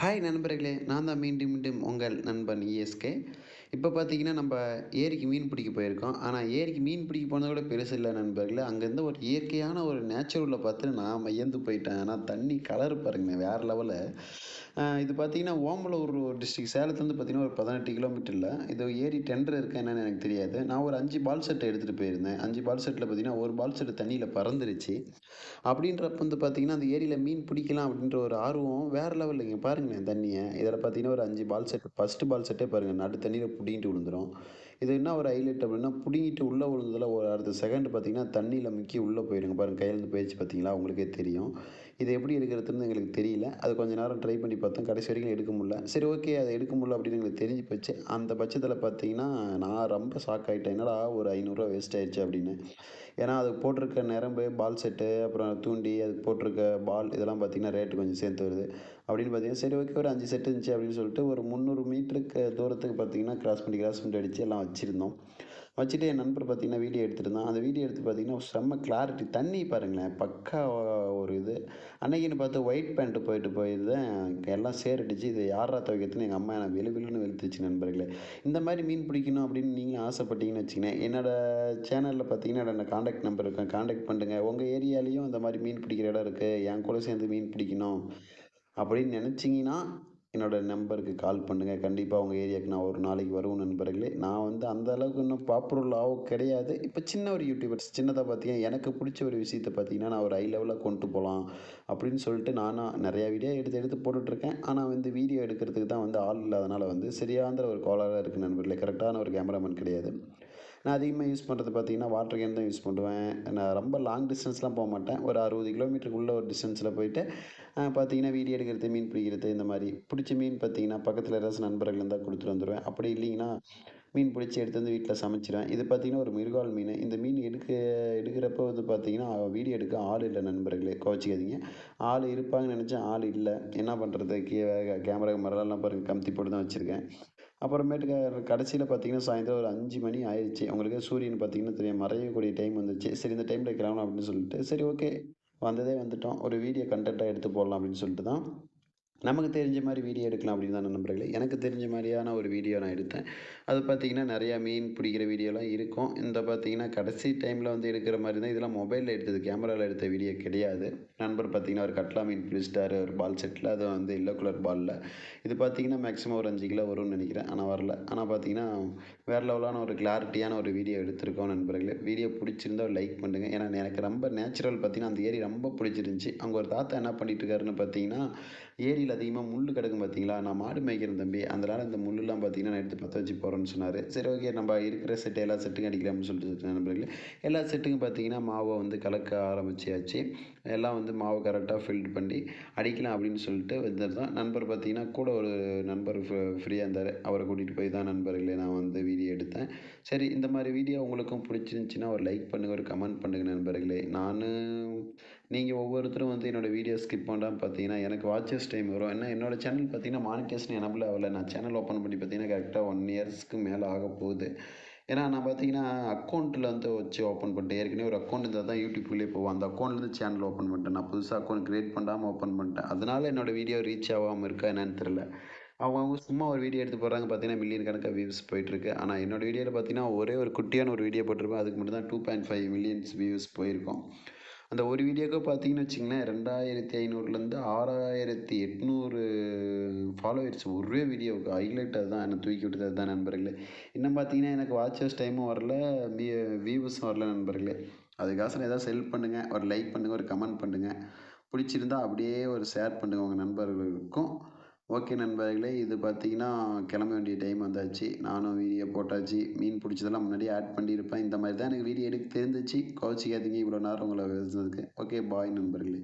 Hi நண்பர்களே. நான் தான் மீண்டும் மீண்டும் உங்கள் நண்பன் இஎஸ்கே இப்போ பார்த்தீங்கன்னா நம்ம ஏரிக்கு மீன் பிடிக்க போயிருக்கோம். ஆனால் ஏரிக்கு மீன் பிடிக்க போனதை விட பெருசு இல்லை நண்பர்களே. அங்கேருந்து ஒரு இயற்கையான ஒரு நேச்சுரலில் பார்த்து நான் மையந்து போயிட்டேன். ஆனால் தண்ணி கலர் பாருங்க வேறு லெவலில் இது பார்த்தீங்கன்னா ஓமலூர் டிஸ்ட்ரிக்ட் சேலத்துலேருந்து பார்த்தீங்கன்னா ஒரு பதினெட்டு கிலோமீட்டரில் இது ஏரி டெண்டர் இருக்கா என்னென்னு எனக்கு தெரியாது. நான் ஒரு அஞ்சு பால் செட்டை எடுத்துகிட்டு போயிருந்தேன். அஞ்சு பால் செட்டில் பார்த்தீங்கன்னா ஒரு பால் செட்டு தண்ணியில் பறந்துருச்சு. அப்படின்றப்ப வந்து பார்த்தீங்கன்னா அந்த ஏரியில் மீன் பிடிக்கலாம் அப்படின்ற ஒரு ஆர்வம் வேறு லெவலில் இங்கே பாருங்களேன் தண்ணியை. இதில் பார்த்தீங்கன்னா ஒரு அஞ்சு பால் செட் ஃபஸ்ட்டு பால் செட்டே பாருங்கள் நடு தண்ணியில் பிடிங்கிட்டு விழுந்துடும் இது என்ன ஒரு ஹைலைட் அப்படின்னா பிடிங்கிட்டு உள்ளே விழுந்ததில் ஒரு அடுத்த செகண்ட் பார்த்தீங்கன்னா தண்ணியில் முக்கி உள்ளே போயிருங்க. பாருங்கள் கையிலேருந்து போயிடுச்சு பார்த்தீங்களா? உங்களுக்கே தெரியும். இது எப்படி எடுக்கிறதுன்னு எங்களுக்கு தெரியல. அது கொஞ்ச நேரம் ட்ரை பண்ணி பார்த்தோம். கடைசி வரைக்கும் எடுக்க முடியல. சரி ஓகே அதை எடுக்க முடியல அப்படின்னு எங்களுக்கு தெரிஞ்சு போச்சு. அந்த பட்சத்தில் பார்த்தீங்கன்னா நான் ரொம்ப ஷாக் ஆகிட்டேன் என்னடா ஒரு ஐநூறுரூவா வேஸ்ட் ஆயிடுச்சு அப்படின்னு. ஏன்னா அது போட்டிருக்க நிரம்பு பால் செட்டு அப்புறம் தூண்டி அதுக்கு போட்டிருக்க பால் இதெல்லாம் பார்த்திங்கன்னா ரேட்டு கொஞ்சம் சேர்த்து வருது. அப்படின்னு பார்த்தீங்கன்னா சரி ஓகே ஒரு அஞ்சு செட்டு இருந்துச்சு அப்படின்னு சொல்லிட்டு ஒரு முந்நூறு மீட்டருக்கு தூரத்துக்கு பார்த்தீங்கன்னா கிராஸ் பண்ணி கிராஸ் பண்ணி அடித்து எல்லாம் வச்சுருந்தோம். வச்சுட்டு என் நண்பர் பார்த்திங்கன்னா வீடியோ எடுத்துருந்தான். அந்த வீடியோ எடுத்து பார்த்தீங்கன்னா செம்ம கிளாரிட்டி தண்ணி பாருங்களேன். பக்கா ஒரு இது. அன்னைக்குன்னு பார்த்து ஒயிட் பேண்ட்டு போயிட்டு போயிருந்தேன். எல்லாம் சேரடிச்சு இது யாரா துவைக்கிறதுன்னு எங்கள் அம்மா எனக்கு வெளு வெளுன்னு வெளுத்துச்சு நண்பர்களே. இந்த மாதிரி மீன் பிடிக்கணும் அப்படின்னு நீங்கள் ஆசைப்பட்டீங்கன்னு வச்சுக்கோங்க என்னோடய சேனலில் பார்த்தீங்கன்னா என்னோட காண்டாக்ட் நம்பர் இருக்கும் காண்டாக்ட் பண்ணுங்கள் உங்கள் ஏரியாலேயும் இந்த மாதிரி மீன் பிடிக்கிற இடம் இருக்குது என் கூட சேர்ந்து மீன் பிடிக்கணும் அப்படின்னு நினச்சிங்கன்னா என்னோடய நம்பருக்கு கால் பண்ணுங்கள் கண்டிப்பாக உங்கள் ஏரியாவுக்கு நான் ஒரு நாளைக்கு வருவேன் நண்பர்களே. நான் வந்து அந்த அளவுக்கு இன்னும் பாப்புலர் ஆக கிடையாது. இப்போ சின்ன ஒரு யூடியூபர்ஸ் சின்னதாக பார்த்தீங்கன்னா எனக்கு பிடிச்ச ஒரு விஷயத்தை பார்த்தீங்கன்னா நான் ஒரு ஹை லெவலில் கொண்டு போகலாம் அப்படின்னு சொல்லிட்டு நானும் நிறையா வீடியோ எடுத்து எடுத்து போட்டுட்ருக்கேன். ஆனால் வந்து வீடியோ எடுக்கிறதுக்கு தான் வந்து ஆள் இல்லாதனால வந்து சரியாந்திர ஒரு கோளாறாக இருக்குது நண்பர்களே. கரெக்டான ஒரு கேமராமேன் கிடையாது. நான் அதிகமாக யூஸ் பண்ணுறது பார்த்தீங்கன்னா வாட்டர் கேன் தான் யூஸ் பண்ணுவேன். நான் ரொம்ப லாங் டிஸ்டன்ஸ்லாம் போக மாட்டேன். ஒரு அறுபது கிலோமீட்டருக்குள்ளே ஒரு டிஸ்டன்ஸில் போயிட்டு பார்த்தீங்கன்னா வீடியோ எடுக்கிறது மீன் பிடிக்கிறது இந்த மாதிரி. பிடிச்ச மீன் பார்த்தீங்கன்னா பக்கத்தில் ஏதாச்சும் நண்பர்கள் இருந்தால் கொடுத்துட்டு வந்துடுவேன் அப்படி இல்லைங்கன்னா மீன் பிடிச்சி எடுத்து வந்து வீட்டில் சமைச்சிடுவேன் இது பார்த்தீங்கன்னா ஒரு மிருகால் மீன். இந்த மீன் எடுக்க எடுக்கிறப்ப வந்து பார்த்தீங்கன்னா வீடியோ எடுக்க ஆள் இல்லை நண்பர்களே. கோச்சிக்காதீங்க ஆள் இருப்பாங்கன்னு நினச்சேன் ஆள் இல்லை. என்ன பண்ணுறது கே கேமரா மரலாம் பாருங்கள் கமுத்தி போட்டு தான் வச்சுருக்கேன். அப்புறமேட்டுக்கு கடைசியில் பார்த்தீங்கன்னா சாயந்தரம் ஒரு அஞ்சு மணி ஆயிடுச்சு அவங்களுக்கு சூரியன் பார்த்தீங்கன்னா தெரியும் மறையக்கூடிய டைம் வந்துச்சு சரி இந்த டைமில் கிளம்பலாம் அப்படின்னு சொல்லிட்டு சரி ஓகே வந்ததே வந்துட்டோம். ஒரு வீடியோ கண்டென்ட்டாக எடுத்து போடலாம் அப்படின்னு சொல்லிட்டு தான் நமக்கு தெரிஞ்ச மாதிரி வீடியோ எடுக்கலாம் அப்படின்னு தான் நண்பர்களே எனக்கு தெரிஞ்ச மாதிரியான ஒரு வீடியோ நான் எடுத்தேன். அது பார்த்திங்கன்னா நிறையா மீன் பிடிக்கிற வீடியோலாம் இருக்கும். இந்த பார்த்திங்கன்னா கடைசி டைமில் வந்து எடுக்கிற மாதிரி தான் இதெல்லாம் மொபைலில் எடுத்தது. கேமராவில் எடுத்த வீடியோ கிடையாது. நண்பர் பார்த்திங்கன்னா ஒரு கட்லா மீன் பிடிச்சிட்டாரு. ஒரு பால் செட்டில் அது வந்து எல்லோ கலர் பாலில் இது பார்த்திங்கன்னா மேக்ஸிமம் ஒரு அஞ்சு கிலோ வரும்னு நினைக்கிறேன். ஆனால் வரல. ஆனால் பார்த்திங்கன்னா வேறு லெவலான ஒரு கிளாரிட்டியான ஒரு வீடியோ எடுத்திருக்கோம் நண்பர்களே. வீடியோ பிடிச்சிருந்தா லைக் பண்ணுங்கள் ஏன்னா எனக்கு ரொம்ப நேச்சுரல் பார்த்திங்கன்னா அந்த ஏரி ரொம்ப பிடிச்சிருந்துச்சி. அங்கே ஒரு தாத்தா என்ன பண்ணிட்டு இருக்காருன்னு பார்த்தீங்கன்னா ஏரியில் அதிகமாக முள் கிடக்கும் பார்த்தீங்களா நான் மாடு மேய்க்கிறேன் தம்பி. அதனால் இந்த முள்ளெலாம் பார்த்தீங்கன்னா நான் எடுத்து பற்ற வச்சு போகிறேன்னு சொன்னார். சரி ஓகே நம்ம இருக்கிற செட்டு எல்லா செட்டுக்கும் அடிக்கலாம்னு சொல்லிட்டு நண்பர்களே. எல்லா செட்டுக்கும் பார்த்தீங்கன்னா மாவை வந்து கலக்க ஆரம்பிச்சியாச்சு எல்லாம் வந்து மாவு கரெக்டாக ஃபில்ட் பண்ணி அடிக்கலாம் அப்படின்னு சொல்லிட்டு வந்துருந்தோம் நண்பர் பார்த்தீங்கன்னா கூட ஒரு நண்பர் ஃப்ரீயாக இருந்தார். அவரை கூட்டிகிட்டு போய் தான் நண்பர்களே நான் வந்து வீடியோ எடுத்தேன். சரி இந்த மாதிரி வீடியோ உங்களுக்கும் பிடிச்சிருந்துச்சின்னா ஒரு லைக் பண்ணுங்கள் ஒரு கமெண்ட் பண்ணுங்கள் நண்பர்களே. நான் நீங்கள் ஒவ்வொருத்தரும் வந்து என்னோடய வீடியோ ஸ்கிப் பண்ணாமல் பார்த்தீங்கன்னா எனக்கு வாட்சஸ் டைம் வரும். ஏன்னா என்னோடய சேனல் பார்த்தீங்கன்னா மானிட்டேஷன் எனபிள் ஆகலை. நான் சேனல் ஓப்பன் பண்ணி பார்த்தீங்கன்னா கரெக்டாக ஒன் இயர்ஸ்க்கு மேலே ஆக போகுது. ஏன்னா நான் பார்த்தீங்கன்னா அக்கௌண்ட்டில் வந்து வச்சு ஓப்பன் பண்ணிட்டேன். ஏற்கனவே ஒரு அக்கௌண்ட் இருந்தால் தான் யூடியூப்லேயே போவோம் அந்த அக்கௌண்ட்லேருந்து சேனல் ஓப்பன் பண்ணிட்டேன். நான் புதுசாக அக்கௌண்ட் க்ரியேட் பண்ணாமல் ஓப்பன் பண்ணிட்டேன். அதனால் என்னோடய வீடியோ ரீச் ஆகாமல் இருக்கா என்னன்னு தெரில அவங்க சும்மா ஒரு வீடியோ எடுத்து போடுறாங்க. பார்த்தீங்கன்னா மில்லியன் கணக்காக வியூஸ் போயிட்டுருக்கு. ஆனால் என்னோடய வீடியோவில் பார்த்தீங்கன்னா ஒரே ஒரு குட்டியான ஒரு வீடியோ போட்டிருப்பேன். அதுக்கு மட்டும் தான் two point five millions views போயிருக்கோம். அந்த ஒரு வீடியோக்கு பார்த்தீங்கன்னு வச்சிங்களேன் ரெண்டாயிரத்தி ஐநூறுலேருந்து ஆறாயிரத்தி எட்நூறு ஃபாலோவர்ஸ் ஒரே வீடியோவுக்கு ஹைலைட் அதுதான். என்னை தூக்கி விட்டது அதுதான் நண்பர்களே. இன்னும் பார்த்தீங்கன்னா எனக்கு வாட்சஸ் டைமும் வரல வியூஸும் வரல நண்பர்களே. அதுக்காக ஏதாவது செல் பண்ணுங்கள் ஒரு லைக் பண்ணுங்கள் ஒரு கமெண்ட் பண்ணுங்கள் பிடிச்சிருந்தா அப்படியே ஒரு ஷேர் பண்ணுங்கள் உங்கள் நண்பர்களுக்கும். ஓகே நண்பர்களே இது பார்த்தீங்கன்னா கிளம்ப வேண்டிய டைம் வந்தாச்சு. நானும் வீடியோ போட்டாச்சு. மீன் பிடிச்சதெல்லாம் முன்னாடியே ஆட் பண்ணியிருப்பேன். இந்த மாதிரி தான் எனக்கு வீடியோ எடுக்க தெரிஞ்சிச்சு. கோச்சிக்காதீங்க இவ்வளோ நேரம் உங்களை பேசுனதுக்கு. ஓகே பாய் நண்பர்களே.